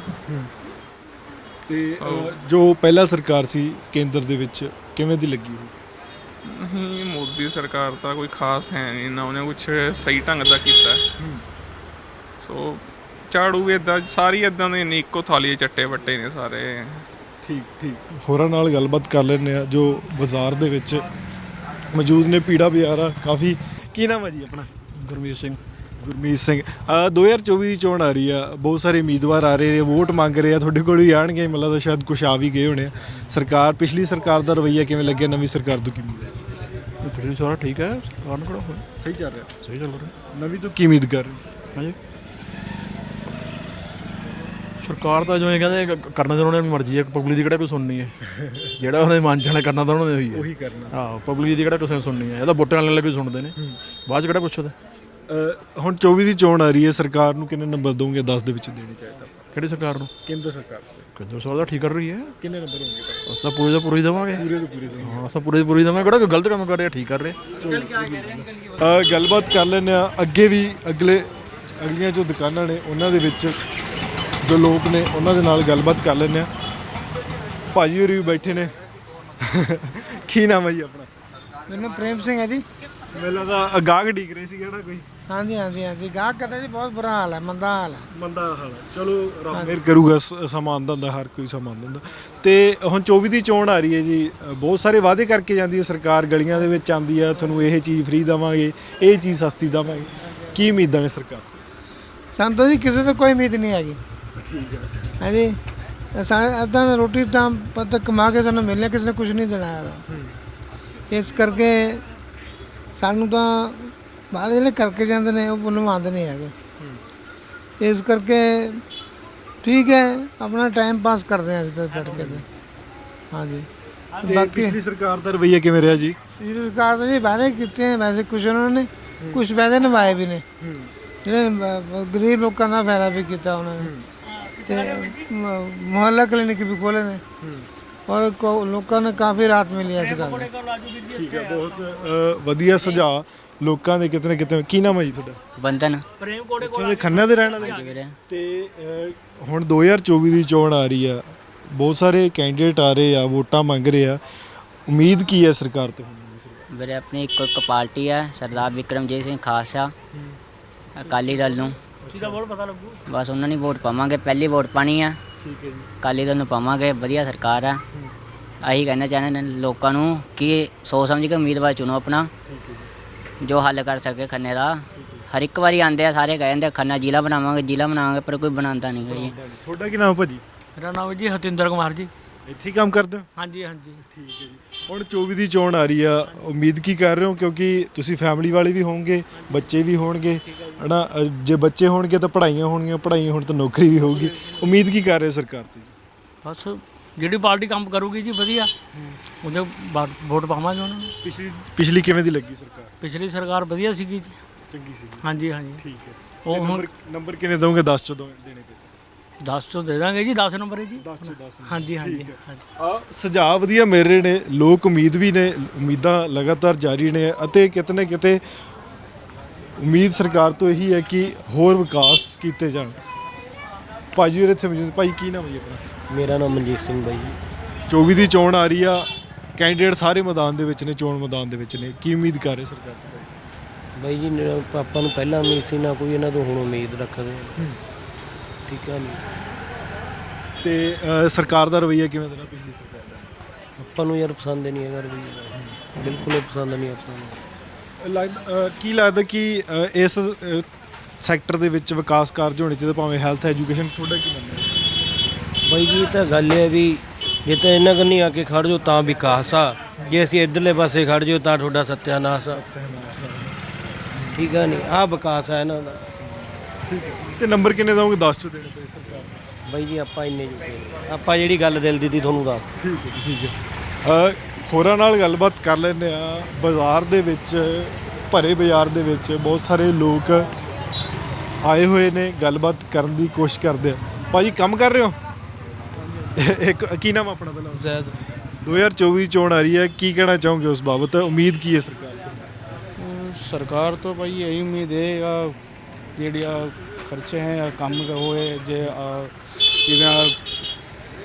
ਤੇ ਅ, ਜੋ ਪਹਿਲਾ ਸਰਕਾਰ ਸੀ ਕੇਂਦਰ ਦੇ ਵਿੱਚ ਕਿਵੇਂ ਦੀ ਲੱਗੀ ਉਹ ਨਹੀਂ ਮੋਦੀ ਸਰਕਾਰ ਤਾਂ ਕੋਈ ਖਾਸ ਹੈ ਨਹੀਂ ਨਾ ਉਹਨੇ ਕੁਝ ਸਹੀ ਢੰਗ ਦਾ ਕੀਤਾ। ਹੈ। ਸੋ ਝਾੜੂ ਵੀ ਇਦਾਂ ਸਾਰੀ ਇਦਾਂ ਦੇ ਨਹੀਂ ਇੱਕੋ ਥਾਲੀ 'ਚ ਚੱਟੇ ਵੱਟੇ ਨੇ ਸਾਰੇ। ਠੀਕ ਠੀਕ। ਹੋਰਾਂ ਨਾਲ ਗੱਲਬਾਤ ਕਰ ਲੈਂਦੇ ਆ ਜੋ ਬਾਜ਼ਾਰ ਦੇ ਵਿੱਚ ਮੌਜੂਦ ਨੇ ਪੀੜਾ ਬਾਜ਼ਾਰ ਆ ਕਾਫੀ। ਕੀ ਨਾਮ ਹੈ ਜੀ ਆਪਣਾ? ਗੁਰਮੀਤ ਸਿੰਘ। ਗੁਰਮੀਤ ਸਿੰਘ ਅ, 2024 ਦੀ ਚੋਣ ਆ ਰਹੀ ਆ। ਬਹੁਤ ਸਾਰੇ ਉਮੀਦਵਾਰ ਆ ਰਹੇ ਨੇ ਵੋਟ ਮੰਗ ਰਹੇ ਆ। ਤੁਹਾਡੇ ਕੋਲ ਵੀ ਆਣਗੇ ਮੈਨੂੰ ਲੱਗਦਾ ਸ਼ਾਇਦ ਕੁਛ ਆ ਵੀ ਗਏ ਹੋਣੇ ਆ। ਸਰਕਾਰ ਪਿਛਲੀ ਸਰਕਾਰ ਦਾ ਰਵੱਈਆ ਕਿਵੇਂ ਲੱਗਿਆ? ਨਵੀਂ ਸਰਕਾਰ ਤੋਂ ਕੀ ਉਮੀਦ ਹੈ? ਪਿਛਲੀ ਸਾਰਾ ਠੀਕ ਹੈ ਕਾਰਨ ਕਿਹੜਾ ਹੋਇਆ? ਸਹੀ ਚੱਲ ਰਿਹਾ। ਸਹੀ ਚੱਲ ਰਿਹਾ। ਨਵੀਂ ਤੋਂ ਕੀ ਉਮੀਦ ਕਰ ਰਹੇ ਹੋ? ਹਾਂਜੀ। ਸਰਕਾਰ ਤਾਂ ਜਿਵੇਂ ਕਹਿੰਦੇ ਕ- ਕਰਨਾ ਤਾਂ ਉਹਨਾਂ ਦੀ ਮਰਜ਼ੀ ਹੈ ਪਬਲਿਕ ਦੀ ਕਿਹੜਾ ਕੋਈ ਸੁਣਨੀ ਹੈ? ਜਿਹੜਾ ਉਹਨੇ ਮਨ ਚਾਹਣਾ ਕਰਨਾ ਤਾਂ ਉਹਨਾਂ ਨੇ ਹੋਈ ਹੈ। ਉਹੀ ਕਰਨਾ। ਹਾਂ ਪਬਲਿਕ ਦੀ ਕਿਹੜਾ ਕਿਸੇ ਨੇ ਸੁਣਨੀ ਹੈ? ਇਹ ਤਾਂ ਵੋਟਾਂ ਵਾਲੇ ਕੋਈ ਸੁਣਦੇ ਨੇ। ਬਾਅਦ ਚ ਕਿਹੜਾ ਪੁੱਛਦੇ ਅ, ਹੁਣ 24 ਦੀ ਚੋਣ ਆ ਰਹੀ ਹੈ ਸਰਕਾਰ ਨੂੰ ਕਿੰਨੇ ਨੰਬਰ ਦੋਗੇ? 10 ਦੇ ਵਿੱਚ ਦੇਣੀ ਚਾਹੀਦਾ ਕਿਹੜੀ ਸਰਕਾਰ ਨੂੰ? ਕੇਂਦਰ ਸਰਕਾਰ। ਕੇਂਦਰ ਸਰਕਾਰ ਤਾਂ ਠੀਕ ਕਰ ਰਹੀ ਹੈ। ਕਿੰਨੇ ਨੰਬਰ ਹੋਣਗੇ ਉਸ ਤਾਂ ਪੂਰੇ ਦਾ ਪੂਰੇ ਹੀ ਦੇਵਾਂਗੇ। ਪੂਰੇ ਤੋਂ ਪੂਰੇ ਦੋ ਹਾਂ ਅਸਾਂ ਪੂਰੇ ਦੀ ਪੂਰੀ ਦੇਵਾਂਗੇ। ਕਿਹੜਾ ਕੋਈ ਗਲਤ ਕੰਮ ਕਰ ਰਿਹਾ ਠੀਕ ਕਰ ਰਿਹਾ। ਅ, ਗੱਲਬਾਤ ਕਰ ਲੈਂਦੇ ਆ ਅੱਗੇ ਵੀ ਅਗਲੇ ਅਗਲੀਆਂ ਜੋ ਦੁਕਾਨਾਂ ਨੇ ਉਹਨਾਂ ਦੇ ਵਿੱਚ ਜੋ ਲੋਕ ਨੇ ਉਹਨਾਂ ਦੇ ਨਾਲ ਗੱਲਬਾਤ ਕਰ ਲੈਂਦੇ ਆ ਭਾਜੀ ਹੋਰੀ ਵੀ ਬੈਠੇ ਨੇ। ਕੀ ਨਾਮ ਹੈ ਜੀ ਆਪਣਾ? ਮੈਨੂੰ ਪ੍ਰੇਮ ਸਿੰਘ ਹੈ ਜੀ। ਮੇਲਾ ਦਾ ਗਾਹਕ ਡੀਕ ਰਹੇ ਸੀ ਕਿਹੜਾ ਕੋਈ? ਹਾਂਜੀ ਹਾਂਜੀ ਹਾਂਜੀ। ਗਾਹਕ ਕਹਿੰਦਾ ਜੀ ਬਹੁਤ ਬੁਰਾ ਹਾਲ ਹੈ ਮੰਦਾ ਹਾਲ ਹੈ। ਮੰਦਾ ਹਾਲ ਹੈ। ਚਲੋ ਰੱਬ ਮਿਹਰ ਕਰੂਗਾ ਸ- ਸਮਾਂ ਆਉਂਦਾ ਹੁੰਦਾ ਹਰ ਕੋਈ ਸਮਾਂ ਆਉਂਦਾ ਹੁੰਦਾ ਤੇ ਹੁਣ 24 ਦੀ ਚੋਣ ਆ ਰਹੀ ਹੈ ਜੀ। ਅ, ਬਹੁਤ ਸਾਰੇ ਵਾਅਦੇ ਕਰਕੇ ਜਾਂਦੀ ਹੈ ਸਰਕਾਰ ਗਲੀਆਂ ਦੇ ਵਿੱਚ ਆਉਂਦੀ ਹੈ ਤੁਹਾਨੂੰ ਇਹ ਚੀਜ਼ ਫ੍ਰੀ ਦੇਵਾਂਗੇ ਇਹ ਚੀਜ਼ ਸਸਤੀ ਦੇਵਾਂਗੇ। ਕੀ ਉਮੀਦਾਂ ਨੇ ਸਰਕਾਰ ਤੋਂ? ਸਾਨੂੰ ਤਾਂ ਜੀ ਕਿਸੇ ਤੋਂ ਕੋਈ ਉਮੀਦ ਨਹੀਂ ਹੈਗੀ। ਠੀਕ ਹੈ। ਹਾਂਜੀ। ਸਾਡੇ ਅੱਧਾ ਰੋਟੀ ਤਾਂ ਪਤਾ ਕਮਾ ਕੇ ਸਾਨੂੰ ਮਿਲਣਾ ਕਿਸੇ ਨੇ ਕੁਝ ਨਹੀਂ ਦੇਣਾ ਹੈਗਾ। ਇਸ ਕਰਕੇ ਸਾਨੂੰ ਤਾਂ ਬਾਹਰ ਜਿਹੜੇ ਕਰਕੇ ਜਾਂਦੇ ਨੇ ਉਹ ਪੁੰਨਵਾਦ ਨਹੀਂ ਹੈਗੇ। ਇਸ ਕਰਕੇ ਠੀਕ ਹੈ ਆਪਣਾ ਟਾਈਮ ਪਾਸ ਕਰਦੇ ਹਾਂ ਅਸੀਂ ਤਾਂ ਬੈਠ ਕੇ ਤੇ। ਹਾਂਜੀ। ਤੇ ਬਾਕੀ ਪਿਛਲੀ ਸਰਕਾਰ ਦਾ ਰਵਈਆ ਕਿਵੇਂ ਰਿਹਾ ਜੀ? ਇਸ ਸਰਕਾਰ ਨੇ ਜੀ ਵਾਅਦੇ ਕੀਤੇ ਹੈ ਵੈਸੇ ਕੁਝ ਉਹਨਾਂ ਨੇ ਕੁਝ ਵਾਅਦੇ ਨਿਭਾਏ ਵੀ ਨੇ। ਜਿਹੜੇ ਬ- ਬ- ਗਰੀਬ ਲੋਕਾਂ ਦਾ ਫਾਇਦਾ ਵੀ ਕੀਤਾ ਉਹਨਾਂ ਨੇ। ਤੇ ਮੁਹੱਲਾ ਕਲੀਨਿਕ ਵੀ ਖੋਲੇ ਨੇ। ਔਰ ਕੋ- ਲੋਕਾਂ ਨੂੰ ਕਾਫੀ ਰਾਹਤ ਮਿਲੀ ਹੈ ਇਸ ਗੱਲ ਠੀਕ ਹੈ ਬਹੁਤ ਅ, ਵਧੀਆ ਸੁਝਾਅ। ਲੋਕਾਂ ਦੇ ਕਿਤੇ ਨਾ ਕਿਤੇ ਕੀ ਨਾਮ ਹੈ ਜੀ ਤੁਹਾਡਾ? ਬੰਧਨ। ਇੱਥੋਂ ਦੇ ਖੰਨਾ ਦੇ ਰਹਿਣ ਵਾਲੇ ਵੀਰੇ। ਤੇ ਅ, ਹੁਣ 2024 ਦੀ ਚੋਣ ਆ ਰਹੀ ਆ। ਬਹੁਤ ਸਾਰੇ ਕੈਂਡੀਡੇਟ ਆ ਰਹੇ ਆ ਵੋਟਾਂ ਮੰਗ ਰਹੇ ਆ। ਉਮੀਦ ਕੀ ਹੈ ਸਰਕਾਰ ਤੋਂ ਵੀਰੇ ਆਪਣੀ ਇੱਕੋ ਇੱਕ ਪਾਰਟੀ ਹੈ ਸਰਦਾਰ ਵਿਕਰਮਜੀਤ ਸਿੰਘ ਖਾਲਸਾ। ਅਕਾਲੀ ਦਲ ਨੂੰ। ਬਸ ਉਹਨਾਂ ਨੂੰ ਵੋਟ ਪਾਵਾਂਗੇ। ਪਹਿਲੀ ਵੋਟ ਪਾਣੀ ਆ। ਠੀਕ ਹੈ ਜੀ। ਅਕਾਲੀ ਦਲ ਨੂੰ ਪਾਵਾਂਗੇ ਵਧੀਆ ਸਰਕਾਰ ਆ। ਆਹੀ ਕਹਿਣਾ ਚਾਹੁੰਦੇ ਨੇ ਲੋਕਾਂ ਨੂੰ ਕਿ ਸੋਚ ਸਮਝ ਕੇ ਉਮੀਦਵਾਰ ਚੁਣੋ ਆਪਣਾ। ਜੋ। ਹੱਲ ਕਰ ਸਕੇ ਖੰਨੇ ਦਾ। ਹਰ ਇੱਕ ਵਾਰੀ ਆਂਦੇ ਆ ਸਾਰੇ ਕਹਿ ਜਾਂਦੇ ਖੰਨਾ ਜ਼ਿਲ੍ਹਾ ਬਣਾਵਾਂਗੇ ਜ਼ਿਲ੍ਹਾ ਬਣਾਵਾਂਗੇ ਪਰ ਕੋਈ ਬਣਾਉਂਦਾ ਨਹੀਂ ਗਾ ਜੀ। ਤੁਹਾਡਾ ਕੀ ਨਾਮ ਭਾਜੀ? ਮੇਰਾ ਨਾਮ ਜੀ ਹਤਿੰਦਰ ਕੁਮਾਰ ਜੀ। ਇੱਥੇ ਹੀ ਕੰਮ ਕਰਦੇ? ਹੋ ਹਾਂਜੀ ਹਾਂਜੀ। ਠੀਕ ਹੈ ਜੀ। ਹੁਣ 24 ਦੀ ਚੋਣ ਆ ਰਹੀ ਆ ਉਮੀਦ ਕੀ ਕਰ ਰਹੇ ਹੋ? ਕਿਉਂਕਿ ਤੁਸੀਂ ਫੈਮਿਲੀ ਵਾਲੇ ਵੀ ਹੋਵੋਗੇ ਬੱਚੇ ਵੀ ਹੋਣਗੇ ਹਨਾ? ਜੇ ਬੱਚੇ ਹੋਣਗੇ ਤਾਂ ਪੜ੍ਹਾਈਆਂ ਹੋਣਗੀਆਂ ਪੜ੍ਹਾਈਆਂ ਹੋਣ ਤਾਂ ਨੌਕਰੀ ਵੀ ਹੋਊਗੀ। ਉਮੀਦ ਕੀ ਕਰ ਰਹੇ ਹੋ ਸਰਕਾਰ ਤੋਂ ਬਸ ਜਿਹੜੀ ਪਾਰਟੀ ਕੰਮ ਕਰੂਗੀ ਜੀ ਵਧੀਆ। ਉਹਦੇ ਵੋਟ ਪਾਵਾਂਗੇ ਉਹਨਾਂ ਨੂੰ। ਪਿਛਲੀ ਪਿਛਲੀ ਕਿਵੇਂ ਦੀ ਲੱਗੀ ਸਰਕਾਰ? ਪਿਛਲੀ ਸਰਕਾਰ ਵਧੀਆ ਸੀਗੀ ਜੀ। ਚੰਗੀ ਸੀ ਹਾਂਜੀ ਹਾਂਜੀ। ਠੀਕ ਹੈ। ਉਹ ਹੁਣ ਨੰਬਰ ਕਿੰਨੇ ਦੋਗੇ 10 ਚੋਂ ਦੋ- ਦੇਣੇ ਪਏ। 10 ਤੋਂ ਦੇ ਦਾਂਗੇ ਜੀ 10 ਨੰਬਰ ਹੈ ਜੀ। 10 ਚੋਂ 10 ਹਾਂਜੀ ਹਾਂਜੀ। ਹਾਂਜੀ। ਆ ਸੁਝਾਅ ਵਧੀਆ ਮਿਲ ਰਹੇ ਨੇ ਲੋਕ ਉਮੀਦ ਵੀ ਨੇ ਉਮੀਦਾਂ ਲਗਾਤਾਰ ਜਾਰੀ ਨੇ ਅਤੇ ਕਿਤੇ ਨਾ ਕਿਤੇ ਉਮੀਦ ਸਰਕਾਰ ਤੋਂ ਇਹੀ ਹੈ ਕਿ ਹੋਰ ਵਿਕਾਸ ਕੀਤੇ ਜਾਣ। ਭਾਜੀ ਹੋਰ ਇੱਥੇ ਮੌਜੂਦ ਭਾਈ ਕੀ ਨਾਮ ਹੈ ਜੀ ਆਪਣਾ? ਮੇਰਾ ਨਾਮ ਮਨਜੀਤ ਸਿੰਘ ਬਾਈ ਜੀ। 24 ਦੀ ਚੋਣ ਆ ਰਹੀ ਆ ਕੈਂਡੀਡੇਟ ਸਾਰੇ ਮੈਦਾਨ ਦੇ ਵਿੱਚ ਨੇ ਚੋਣ ਮੈਦਾਨ ਦੇ ਵਿੱਚ ਨੇ। ਕੀ ਉਮੀਦ ਕਰ ਰਹੇ ਸਰਕਾਰ ਤੋਂ? ਬਾਈ ਜੀ ਨ- ਆਪਾਂ ਨੂੰ ਪਹਿਲਾਂ ਉਮੀਦ ਸੀ ਨਾ ਕੋਈ ਇਹਨਾਂ ਤੋਂ ਹੁਣ ਉਮੀਦ ਰੱਖਦੇ। ਹਾਂ। ਠੀਕ ਹੈ ਨਹੀਂ ਤੇ ਅ, ਸਰਕਾਰ ਦਾ ਰਵੱਈਆ ਕਿਵੇਂ ਦਾ ਰਿਹਾ ਪਿਛਲੀ ਸਰਕਾਰ ਦਾ? ਆਪਾਂ ਨੂੰ ਯਾਰ ਪਸੰਦ ਹੀ ਨਹੀਂ ਹੈਗਾ ਰਵਈਆ। ਬਿਲਕੁਲ ਹੀ ਪਸੰਦ ਨਹੀਂ ਆਪਾਂ ਨੂੰ। ਲੱਗਦਾ ਅ, ਕੀ ਲੱਗਦਾ ਕਿ ਅ, ਇਸ ਸੈਕਟਰ ਦੇ ਵਿੱਚ ਵਿਕਾਸ ਕਾਰਜ ਹੋਣੇ ਚਾਹੀਦੇ ਭਾਵੇਂ ਹੈਲਥ ਐਜੂਕੇਸ਼ਨ ਤੁਹਾਡਾ ਕੀ ਮੰਨਣਾ? ਹੈ ਬਾਈ ਜੀ ਇਹ ਤਾਂ ਗੱਲ ਹੈ ਵੀ ਜੇ ਤਾਂ ਇਹਨਾਂ ਕੰਨੀ ਆ ਕੇ ਖੜ ਜਾਓ ਤਾਂ ਵਿਕਾਸ ਆ। ਜੇ ਅਸੀਂ ਇਧਰਲੇ ਪਾਸੇ ਖੜ ਜਾਓ ਤਾਂ ਤੁਹਾਡਾ ਸੱਤਿਆਨਾਸ਼ ਆ। ਠੀਕ ਆ ਨਹੀਂ? ਆ ਵਿਕਾਸ ਆ ਇਹਨਾਂ ਦਾ। ਤੇ ਨੰਬਰ ਕਿੰਨੇ ਦਵੋਗੇ 10 ਚੋਂ ਦੇਣੇ ਪਏ ਸਰਕਾਰ ਨੂੰ ਬਾਈ ਜੀ ਆਪਾਂ ਇੰਨੇ ਜੁਗੇ। ਆਪਾਂ ਜਿਹੜੀ ਗੱਲ ਦਿਲ ਦੀ ਤੀ ਤੁਹਾਨੂੰ ਦੱਸ। ਠੀਕ ਹੈ ਜੀ, ਠੀਕ ਹੈ। ਅ, ਹੋਰਾਂ ਨਾਲ ਗੱਲਬਾਤ ਕਰ ਲੈਂਦੇ ਆ ਬਾਜ਼ਾਰ ਦੇ ਵਿੱਚ ਭਰੇ ਬਾਜ਼ਾਰ ਦੇ ਵਿੱਚ ਬਹੁਤ ਸਾਰੇ ਲੋਕ ਆਏ ਹੋਏ ਨੇ ਗੱਲਬਾਤ ਕਰਨ ਦੀ ਕੋਸ਼ਿਸ਼ ਕਰਦੇ ਆ। ਭਾਜੀ ਕੰਮ ਕਰ ਰਹੇ ਹੋ? ਇੱਕ ਕੀ ਨਾਮ ਆ ਆਪਣਾ ਪਹਿਲਾਂ? ਜ਼ੈਦ। 2024 ਦੀ ਚੋਣ ਆ ਰਹੀ ਹੈ। ਕੀ ਕਹਿਣਾ ਚਾਹੋਗੇ ਉਸ ਬਾਬਤ? ਉਮੀਦ ਕੀ ਹੈ ਸਰਕਾਰ ਤੋਂ? ਸਰਕਾਰ ਤੋਂ ਭਾਈ ਇਹੀ ਉਮੀਦ ਹੈ ਆ ਜਿਹੜੀ ਆ ਖਰਚੇ ਹੈ ਆ ਕੰਮ ਕ- ਹੋਏ ਜੇ ਆ, ਜਿਵੇਂ ਆ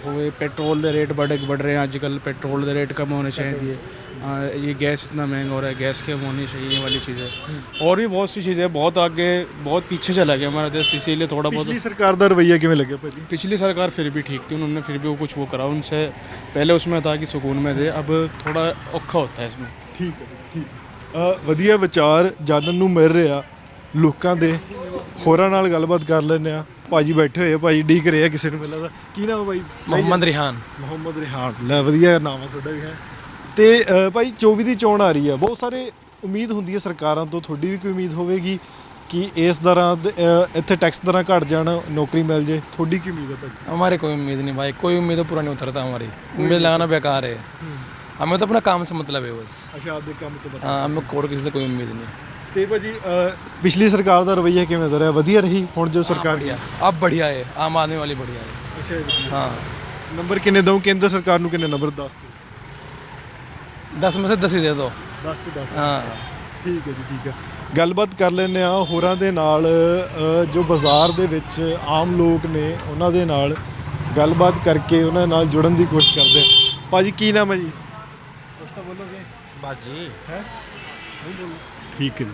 ਹੋਏ पेट्रोल ਦੇ ਰੇਟ बढ़ बढ़ रहे हैं आजकल पेट्रोल ਦੇ ਰੇਟ कम होने चाहिए आ, ये गैस इतना महंगा हो रहा है गैस कम होनी चाहिए ये वाली चीज़ें और भी बहुत सी चीज़ें बहुत आगे बहुत पीछे चला गया हमारा देश इसीलिए थोड़ा बहुत ਪਿਛਲੀ ਸਰਕਾਰ ਦਾ ਰਵੱਈਆ ਕਿਵੇਂ ਲੱਗਿਆ ਭਾਜੀ पिछली सरकार फिर भी ठीक थी उन्होंने फिर भी वो कुछ वो करा उनसे पहले उसमें था कि सुकून में थे अब थोड़ा औखा होता है इसमें ਠੀਕ ਹੈ ਜੀ, ਠੀਕ ਅ, ਵਧੀਆ ਵਿਚਾਰ ਜਾਣਨ ਨੂੰ ਮਿਲ ਰਿਹਾ ਲੋਕਾਂ ਦੇ ਹੋਰਾਂ ਨਾਲ ਗੱਲਬਾਤ ਕਰ ਲੈਂਦੇ ਆ ਭਾਜੀ ਬੈਠੇ ਹੋਏ ਆ ਭਾਜੀ ਡੀਕ ਰਹੇ ਆ ਕਿਸੇ ਨੂੰ ਮਿਲਦਾ ਕੀ ਨਾਮ ਹੈ ਭਾਈ मोहम्मद रिहान ਮੁਹੰਮਦ ਰਿਹਾਨ ਲੈ ਵਧੀਆ ਨਾਮ ਹੈ ਤੁਹਾਡਾ ਵੀ ਹੈ ਤੇ ਅ, ਭਾਈ 24 ਦੀ ਚੋਣ ਆ ਰਹੀ ਹੈ ਬਹੁਤ ਸਾਰੇ ਉਮੀਦ ਹੁੰਦੀ ਹੈ ਸਰਕਾਰਾਂ ਤੋਂ ਤੁਹਾਡੀ ਵੀ ਕੋਈ ਉਮੀਦ ਹੋਵੇਗੀ ਕਿ ਇਸ ਤਰ੍ਹਾਂ ਦੇ, ਅ, ਇੱਥੇ ਟੈਕਸ ਦਰਾਂ ਘਟ ਜਾਣ ਨੌਕਰੀ ਮਿਲ ਜੇ ਤੁਹਾਡੀ ਕੀ ਉਮੀਦ ਹੈ ਭਾਈ हमारी कोई उम्मीद नहीं भाई कोई उम्मीद पूरा नहीं उतरता हमारी उम्मीद लगाना बेकार है हमें तो अपना काम से मतलब है बस ਅੱਛਾ ਆਪਦੇ ਕੰਮ ਤੋਂ हाँ हमें कोर्ट किसी से कोई उम्मीद नहीं ਤੇ ਭਾਜੀ ਪਿਛਲੀ ਸਰਕਾਰ ਦਾ ਰਵਈਆ ਕਿਵੇਂ ਦਾ ਰਿਹਾ? ਵਧੀਆ ਰਹੀ? ਹੁਣ ਜੋ ਸਰਕਾਰ ਦੀ ਆਪ ਬੜੀਆ ਹੈ ਆਮ ਆਦਮੀ ਵਾਲੀ ਬੜੀਆ ਹੈ ਹਾਂ। ਨੰਬਰ ਕਿੰਨੇ ਦਊ? ਕੇਂਦਰ ਸਰਕਾਰ ਨੂੰ ਕਿੰਨੇ ਨੰਬਰ 10 10 ਮੇ ਸੇ 10 ਦੇ ਦਿਓ 10 ਤੋਂ 10 ਹਾਂ। ਠੀਕ ਹੈ ਜੀ ਠੀਕ ਹੈ। ਗੱਲਬਾਤ ਕਰ ਲੈਨੇ ਆ ਹੋਰਾਂ ਦੇ ਨਾਲ ਜੋ ਬਾਜ਼ਾਰ ਦੇ ਵਿੱਚ ਆਮ ਲੋਕ ਨੇ ਉਹਨਾਂ ਦੇ ਨਾਲ ਗੱਲਬਾਤ ਕਰਕੇ ਉਹਨਾਂ ਨਾਲ ਜੁੜਨ ਦੀ ਕੋਸ਼ਿਸ਼ ਕਰਦੇ ਆ ਭਾਜੀ ਕੀ ਨਾਮ ਹੈ ਜੀ? ਉਸ ਤਾਂ ਬੋਲੋਗੇ ਬਾਜੀ ਹੈ? ਨਹੀਂ ਬੋਲੋ ਠੀਕ ਹੈ ਜੀ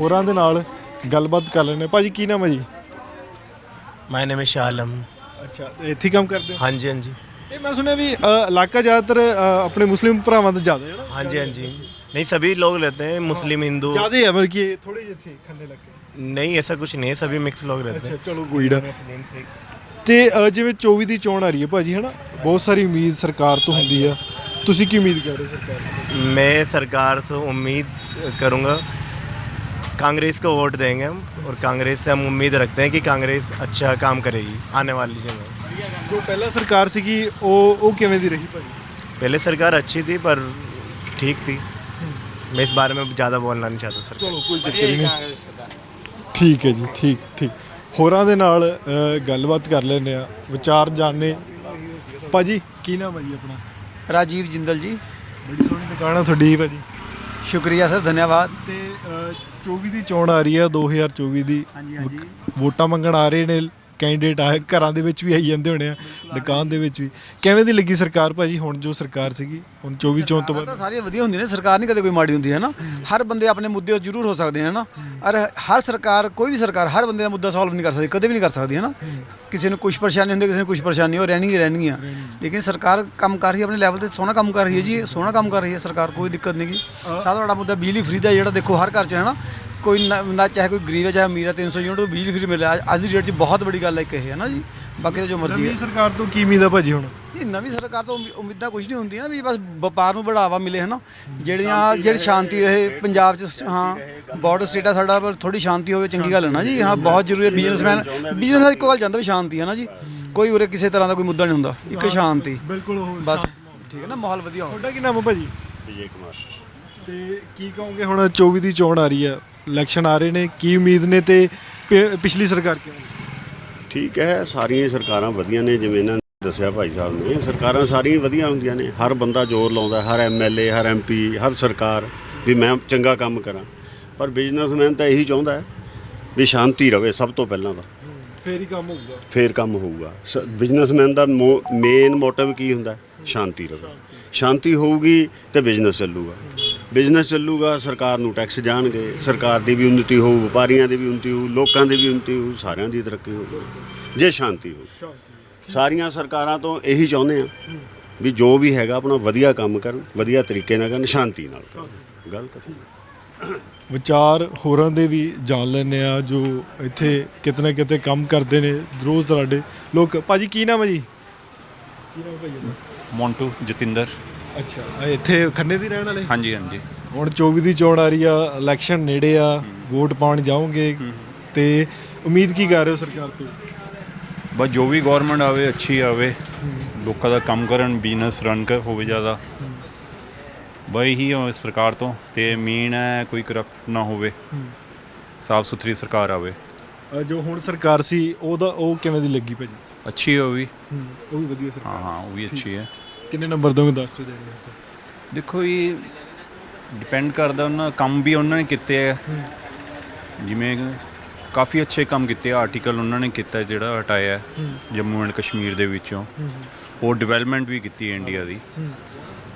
ਹੋਰਾਂ ਦੇ ਨਾਲ ਗੱਲਬਾਤ ਕਰ ਲੈਂਦੇ ਆ ਭਾਜੀ ਕੀ ਨਾਮ ਹੈ ਜੀ ਮਾਈ ਨੇਮ ਹੈ ਸ਼ਾਲਮ ਅੱਛਾ ਤੇ ਇੱਥੇ ਹੀ ਕੰਮ ਕਰਦੇ ਹੋ ਹਾਂਜੀ ਹਾਂਜੀ ਇਹ ਮੈਂ ਸੁਣਿਆ ਵੀ ਅ, ਇਲਾਕਾ ਜ਼ਿਆਦਾਤਰ ਅ, ਆਪਣੇ ਮੁਸਲਿਮ ਭਰਾਵਾਂ ਦਾ ਜ਼ਿਆਦਾ ਹੈ ਨਾ ਹਾਂਜੀ ਹਾਂਜੀ नहीं सभी लोग रहते हैं मुस्लिम हिंदू ਜ਼ਿਆਦਾ ਹੈ ਮਤਲਬ ਕਿ ਥੋੜੇ ਜਿਹੇ ਇੱਥੇ ਖੰਨੇ ਲੱਗੇ नहीं ऐसा कुछ नहीं है सभी मिक्स लोग रहते ਅੱਛਾ हैं ਚਲੋ ਕੋਈ ਨਾ ਤੇ ਅ, ਜਿਵੇਂ 24 ਦੀ ਚੋਣ ਆ ਰਹੀ ਹੈ ਭਾਜੀ ਹਨਾ ਬਹੁਤ ਸਾਰੀ ਉਮੀਦ ਸਰਕਾਰ ਤੋਂ ਹੁੰਦੀ ਆ ਤੁਸੀਂ ਕੀ ਉਮੀਦ ਕਰ ਰਹੇ ਹੋ ਸਰਕਾਰ ਤੋਂ? मैं सरकार से उम्मीद करूंगा कांग्रेस को वोट देंगे हम और कांग्रेस से हम उम्मीद रखते हैं कि कांग्रेस अच्छा काम करेगी आने वाली समय ਜੋ ਪਹਿਲਾਂ ਸਰਕਾਰ ਸੀਗੀ ਉਹ ਉਹ ਕਿਵੇਂ ਦੀ ਰਹੀ ਭਾਜੀ पहले सरकार अच्छी थी पर ठीक थी मैं इस बारे में ज़्यादा बोलना नहीं चाहता सर ਚਲੋ ਕੋਈ ਚੱਕਰ ਹੀ ਨਹੀਂ ਠੀਕ ਹੈ ਜੀ ਠੀਕ ਠੀਕ ਹੋਰਾਂ ਦੇ ਨਾਲ ਅ, ਗੱਲਬਾਤ ਕਰ ਲੈਂਦੇ ਆ ਵਿਚਾਰ ਜਾਣਨੇ ਭਾਜੀ ਕੀ ਨਾਮ ਹੈ ਜੀ ਆਪਣਾ ਰਾਜੀਵ ਜਿੰਦਲ ਜੀ। ਬੜੀ ਸੋਹਣੀ ਦੁਕਾਨ ਆ ਤੁਹਾਡੀ ਭਾਜੀ। ਸ਼ੁਕਰੀਆ ਸਰ ਧੰਨਵਾਦ। ਤੇ ਅ, 24 ਦੀ ਚੋਣ ਆ ਰਹੀ ਆ 2024 ਦੀ। ਹਾਂਜੀ ਹਾਂਜੀ। ਵੋਟਾਂ ਮੰਗਣ ਆ ਰਹੇ ਨੇ ਕੈਂਡੀਡੇਟ ਆ ਘਰਾਂ ਦੇ ਵਿੱਚ ਵੀ ਆਈ ਜਾਂਦੇ ਹੋਣੇ ਆ ਦੁਕਾਨ ਦੇ ਵਿੱਚ ਵੀ। ਕਿਵੇਂ ਦੀ ਲੱਗੀ ਸਰਕਾਰ ਭਾਜੀ? ਹੁਣ ਜੋ ਸਰਕਾਰ ਸੀਗੀ ਹੁਣ 24 ਚੋਣ ਤੋਂ ਤਾਂ ਬਾਅਦ ਸਾਰੀਆਂ ਵਧੀਆ ਹੁੰਦੀਆਂ ਨੇ ਸਰਕਾਰ ਨਹੀਂ ਕਦੇ ਕੋਈ ਮਾੜੀ ਹੁੰਦੀ ਹੈ। ਨਾ ਹਰ ਬੰਦੇ ਆਪਣੇ ਮੁੱਦੇ ਜ਼ਰੂਰ ਹੋ ਸਕਦੇ ਨੇ ਨਾ ਔਰ ਹਰ ਸਰਕਾਰ ਕੋਈ ਵੀ ਸਰਕਾਰ ਹਰ ਬੰਦੇ ਦਾ ਮੁੱਦਾ ਸੋਲਵ ਨਹੀਂ ਕਰ ਸਕਦੀ ਕਦੇ ਵੀ ਨਹੀਂ ਕਰ ਸਕਦੀ ਹੈ। ਨਾ ਕਿਸੇ ਨੂੰ ਕੁਝ ਪਰੇਸ਼ਾਨੀ ਹੁੰਦੀ ਕਿਸੇ ਨੂੰ ਕੁਝ ਪਰੇਸ਼ਾਨੀ ਹੋ ਰਹਿਣੀ ਹੀ ਰਹਿਣਗੀਆਂ। ਲੇਕਿਨ ਸਰਕਾਰ ਕੰਮ ਕਰ ਰਹੀ ਹੈ ਆਪਣੇ ਲੈਵਲ ਤੇ ਸੋਹਣਾ ਕੰਮ ਕਰ ਰਹੀ ਹੈ ਜੀ ਸੋਹਣਾ ਕੰਮ ਕਰ ਰਹੀ ਹੈ ਸਰਕਾਰ ਕੋਈ ਦਿੱਕਤ ਨਹੀਂ ਗੀ। ਤੋਂ ਵੱਡਾ ਮੁੱਦਾ ਬਿਜਲੀ ਫਰੀ ਦਾ ਜਿਹੜਾ ਦੇਖੋ ਹਰ ਘਰ 'ਚ ਹੈ ਨਾ ਕੋਈ ਨਾ ਨਾ ਚਾਹੇ ਕੋਈ ਗਰੀਬ ਹੈ ਚਾਹੇ ਅਮੀਰ ਹੈ 300 ਯੂਨਿਟ ਤੋਂ ਬਿਜਲੀ ਫਰੀ ਮਿਲਿਆ ਅੱਜ ਦੀ ਡੇਟ 'ਚ ਬਹੁਤ ਵੱਡੀ ਗੱਲ ਹੈ ਇੱਕ ਇਹ ਹੈ ਨਾ ਜੀ। ਬਾਕੀ ਤਾਂ ਜੋ ਮਰਜ਼ੀ ਹੈ। ਨਵੀਂ ਸਰਕਾਰ ਤੋਂ ਕੀ ਉਮੀਦ ਆ ਭਾਜੀ ਹੁਣ? ਇਹ ਨਵੀਂ ਸਰਕਾਰ ਤੋਂ ਉਮੀ- ਉਮੀਦਾਂ ਕੁਝ ਨਹੀਂ ਹੁੰਦੀਆਂ ਵੀ ਬਸ ਵਪਾਰ ਨੂੰ ਬੜਾਵਾ ਮਿਲੇ ਹਨਾ ਜਿਹੜੀਆਂ ਜਿਹੜੀ ਸ਼ਾਂਤੀ ਰਹੇ ਪੰਜਾਬ 'ਚ ਸ- ਹਾਂ ਬਾਰਡਰ ਸਟੇਟ ਆ ਸਾਡਾ ਪਰ ਥੋੜੀ ਸ਼ਾਂਤੀ ਹੋਵੇ ਚੰਗੀ ਗੱਲ ਹੈ ਨਾ ਜੀ। ਹਾਂ ਬਹੁਤ ਜ਼ਰੂਰੀ ਹੈ ਬਿਜ਼ਨਸਮੈਨ ਬਿਜ਼ਨਸ ਦਾ ਇੱਕੋ ਗੱਲ ਜਾਂਦਾ ਵੀ ਸ਼ਾਂਤੀ ਹੈ ਨਾ ਜੀ। ਕੋਈ ਉਰੇ ਕਿਸੇ ਤਰ੍ਹਾਂ ਦਾ ਕੋਈ ਮੁੱਦਾ ਨਹੀਂ ਹੁੰਦਾ ਇੱਕ ਸ਼ਾਂਤੀ। ਬਿਲਕੁਲ ਉਹ ਬਸ। ਠੀਕ ਹੈ ਨਾ ਮਾਹੌਲ ਵਧੀਆ ਹੋ ਤੁਹਾਡਾ ਕੀ ਨਾਮ ਹੈ ਭਾਜੀ? ਵਿਜੇ ਕੁਮਾਰ। ਤੇ ਕੀ ਕਹੋਗੇ ਹੁਣ 24 ਦੀ ਚੋਣ ਆ ਰਹੀ ਆ ਇਲੈਕਸ਼ਨ ਆ ਰਹੇ ਨੇ ਕੀ ਉਮੀਦ ਨੇ ਤੇ ਪ- ਪਿਛਲੀ ਸਰਕਾਰ ਕਿਵੇਂ ਠੀਕ ਹੈ ਸਾਰੀਆਂ ਹੀ ਸਰਕਾਰਾਂ ਵਧੀਆ ਨੇ ਜਿਵੇਂ ਇਹਨਾਂ ਨੇ ਦੱਸਿਆ ਭਾਈ ਸਾਹਿਬ ਨੇ ਸਰਕਾਰਾਂ ਸਾਰੀਆਂ ਹੀ ਵਧੀਆ ਹੁੰਦੀਆਂ ਨੇ। ਹਰ ਬੰਦਾ ਜ਼ੋਰ ਲਾਉਂਦਾ ਹਰ ਐਮਐਲਏ ਹਰ ਐਮਪੀ ਹਰ ਸਰਕਾਰ ਵੀ ਮੈਂ ਚੰਗਾ ਕੰਮ ਕਰਾਂ। ਪਰ ਬਿਜ਼ਨਸਮੈਨ ਤਾਂ ਇਹੀ ਚਾਹੁੰਦਾ ਹੈ ਵੀ ਸ਼ਾਂਤੀ ਰਵੇ ਸਭ ਤੋਂ ਪਹਿਲਾਂ ਤਾਂ। ਫੇਰ ਹੀ ਕੰਮ ਹੋਊਗਾ। ਫੇਰ ਕੰਮ ਹੋਊਗਾ। ਬਿਜ਼ਨਸਮੈਨ ਦਾ ਮੇਨ ਮੋਟਿਵ ਕੀ ਹੁੰਦਾ? ਸ਼ਾਂਤੀ ਰਵੇ। ਸ਼ਾਂਤੀ ਹੋਊਗੀ ਤੇ ਬਿਜ਼ਨਸ ਚੱਲੂਗਾ। ਬਿਜ਼ਨਸ ਚੱਲੂਗਾ ਸਰਕਾਰ ਨੂੰ ਟੈਕਸ ਜਾਣਗੇ ਸਰਕਾਰ ਦੀ ਵੀ ਉન્નਤੀ ਹੋਊ ਵਪਾਰੀਆਂ ਦੀ ਵੀ ਉન્નਤੀ ਹੋਊ ਲੋਕਾਂ ਦੀ ਵੀ ਉન્નਤੀ ਹੋਊ ਸਾਰਿਆਂ ਦੀ ਤਰੱਕੀ ਹੋਊ ਜੇ ਸ਼ਾਂਤੀ ਹੋਊ। ਸਾਰੀਆਂ ਸਰਕਾਰਾਂ ਤੋਂ ਇਹੀ ਚਾਹੁੰਦੇ ਆ ਵੀ ਜੋ ਵੀ ਹੈਗਾ ਆਪਣਾ ਵਧੀਆ ਕੰਮ ਕਰਨ ਵਧੀਆ ਤਰੀਕੇ ਨਾਲ ਕਰਨ ਸ਼ਾਂਤੀ ਨਾਲ ਗਲਤ ਵਿਚਾਰ ਹੋਰਾਂ ਦੇ ਵੀ ਜਾਣ ਲੈਨੇ ਆ ਜੋ ਇੱਥੇ ਕਿਤਨੇ ਕਿਤੇ ਕੰਮ ਕਰਦੇ ਨੇ ਰੋਜ਼ ਦਰਾਡੇ ਲੋਕ ਭਾਜੀ ਕੀ ਨਾਮ ਹੈ ਜੀ? ਕੀ ਜਤਿੰਦਰ। ਅੱਛਾ ਇੱਥੇ ਖੰਨੇ ਦੀ ਰਹਿਣ ਵਾਲੇ? ਹਾਂਜੀ ਹਾਂਜੀ। ਹੁਣ 24 ਦੀ ਚੋਣ ਆ ਰਹੀ ਆ ਇਲੈਕਸ਼ਨ ਨੇੜੇ ਆ ਵੋਟ ਪਾਉਣ ਜਾਓਗੇ। ਤੇ ਉਮੀਦ ਕੀ ਕਰ ਰਹੇ ਹੋ ਸਰਕਾਰ ਤੋਂ? ਬਸ ਜੋ ਵੀ ਗਵਰਨਮੈਂਟ ਆਵੇ ਅੱਛੀ ਆਵੇ। ਲੋਕਾਂ ਦਾ ਕੰਮ ਕਰਨ ਬਿਜ਼ਨਸ ਰਨ ਕਰ ਹੋਵੇ ਜ਼ਿਆਦਾ। ਬਈ ਹੀ ਸਰਕਾਰ ਤੋਂ। ਤੇ ਮੇਨ ਹੈ ਕੋਈ ਕਰਪਟ ਨਾ ਹੋਵੇ। ਸਾਫ਼ ਸੁਥਰੀ ਸਰਕਾਰ ਆਵੇ। ਜੋ ਹੁਣ ਸਰਕਾਰ ਸੀ ਉਹਦਾ ਉਹ ਕਿਵੇਂ ਦੀ ਲੱਗੀ ਭਾਜੀ? ਅੱਛੀ ਹੋ ਵੀ। ਉਹ ਵੀ ਵਧੀਆ ਸਰਕਾਰ ਹਾਂ ਹਾਂ ਉਹ ਵੀ ਅੱਛੀ ਹੈ। ਕਿੰਨੇ ਨੰਬਰ ਦੋਗੇ 10 ਚੋਂ ਦੇਣੇ ਦੇਖੋ ਇਹ ਡਿਪੈਂਡ ਕਰਦਾ ਉਹਨਾਂ ਕੰਮ ਵੀ ਉਹਨਾਂ ਨੇ ਕੀਤੇ ਹੈ। ਜਿਵੇਂ ਕਾਫੀ ਅੱਛੇ ਕੰਮ ਕੀਤੇ ਆ ਆਰਟੀਕਲ ਉਹਨਾਂ ਨੇ ਕੀਤਾ ਜਿਹੜਾ ਹਟਾਇਆ ਹੈ। ਜੰਮੂ ਐਂਡ ਕਸ਼ਮੀਰ ਦੇ ਵਿੱਚੋਂ। ਉਹ ਡਿਵੈਲਪਮੈਂਟ ਵੀ ਕੀਤੀ ਹੈ ਇੰਡੀਆ ਦੀ।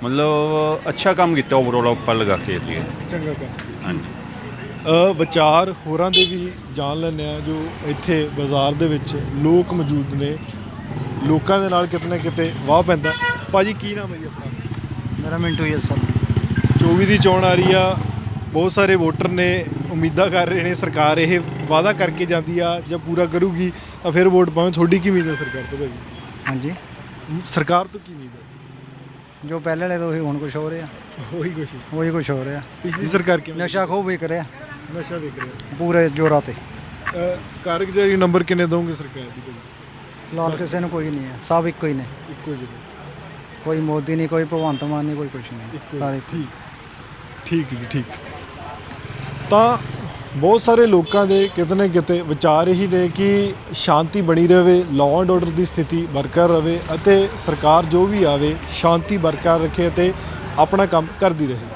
ਮਤਲਬ ਅੱਛਾ ਕੰਮ ਕੀਤਾ ਓਵਰਆਲ ਉੱਪਰ ਲਗਾ ਕੇ ਲਈ। ਚੰਗਾ ਕੰਮ। ਹਾਂਜੀ। ਅ, ਵਿਚਾਰ ਹੋਰਾਂ ਦੇ ਵੀ ਜਾਣ ਲੈਂਦੇ ਆ ਜੋ ਇੱਥੇ ਬਾਜ਼ਾਰ ਦੇ ਵਿੱਚ ਲੋਕ ਮੌਜੂਦ ਨੇ। ਲੋਕਾਂ ਦੇ ਨਾਲ ਕਿਤੇ ਨਾ ਕਿਤੇ ਵਾਹ ਪੈਂਦਾ। ਭਾਜੀ ਕੀ ਨਾਮ ਹੈ ਜੀ ਆਪਣਾ? ਮੇਰਾ ਮਿੰਟੂ ਹੀ ਸਰ 24 ਦੀ ਚੋਣ ਆ ਰਹੀ ਆ। ਬਹੁਤ ਸਾਰੇ ਵੋਟਰ ਨੇ ਉਮੀਦਾਂ ਕਰ ਰਹੇ ਨੇ ਸਰਕਾਰ ਇਹ ਵਾਅਦਾ ਕਰਕੇ ਜਾਂਦੀ ਆ ਜਾਂ ਪੂਰਾ ਕਰੂਗੀ ਤਾਂ ਫਿਰ ਵੋਟ ਪਾਉਂ ਤੁਹਾਡੀ ਕੀ ਉਮੀਦ ਹੈ ਸਰਕਾਰ ਤੋਂ ਭਾਜੀ? ਹਾਂਜੀ। ਸਰਕਾਰ ਤੋਂ ਕੀ ਉਮੀਦ ਹੈ ਜੋ ਪਹਿਲੇ ਵਾਲੇ ਤੋਂ ਉਹੀ ਹੁਣ ਕੁਝ ਹੋ ਰਿਹਾ। ਉਹੀ ਕੁਛ ਉਹੀ ਕੁਝ ਹੋ ਰਿਹਾ। ਪਿਛਲੀ ਸਰਕਾਰ ਕਿਵੇਂ? ਨਸ਼ਾ ਖੂਬ ਵਿਕ ਰਿਹਾ। ਨਸ਼ਾ ਵਿਕ ਰਿਹਾ। ਪੂਰੇ ਜੋਰਾਂ ਤੇ। ਅ, ਕਾਰਗੁਜ਼ਾਰੀ ਨੰਬਰ ਕਿੰਨੇ ਦੋਗੇ ਸਰਕਾਰ ਦੀ ਭਾਜੀ? ਫਿਲਹਾਲ ਕਿਸੇ ਨੂੰ ਕੋਈ ਨਹੀਂ ਹੈ। ਸਭ ਇੱਕੋ ਹੀ ਨੇ। ਇੱਕੋ ਜਿਹੇ ਕੋਈ ਮੋਦੀ ਨਹੀਂ ਕੋਈ ਭਗਵੰਤ ਮਾਨ ਨਹੀਂ ਕੋਈ ਕੁਝ ਨਹੀਂ। ਸਾਰੇ ਠੀਕ। ਠੀਕ ਜੀ ਠੀਕ। ਤਾਂ ਬਹੁਤ ਸਾਰੇ ਲੋਕਾਂ ਦੇ ਕਿਤੇ ਨਾ ਕਿਤੇ ਵਿਚਾਰ ਇਹੀ ਨੇ ਕਿ ਸ਼ਾਂਤੀ ਬਣੀ ਰਹੇ ਲਾਅ ਐਂਡ ਆਰਡਰ ਦੀ ਸਥਿਤੀ ਬਰਕਰਾਰ ਰਵੇ ਅਤੇ ਸਰਕਾਰ ਜੋ ਵੀ ਆਵੇ ਸ਼ਾਂਤੀ ਬਰਕਰਾਰ ਰੱਖੇ ਅਤੇ ਆਪਣਾ ਕੰਮ ਕਰਦੀ ਰਹੇ।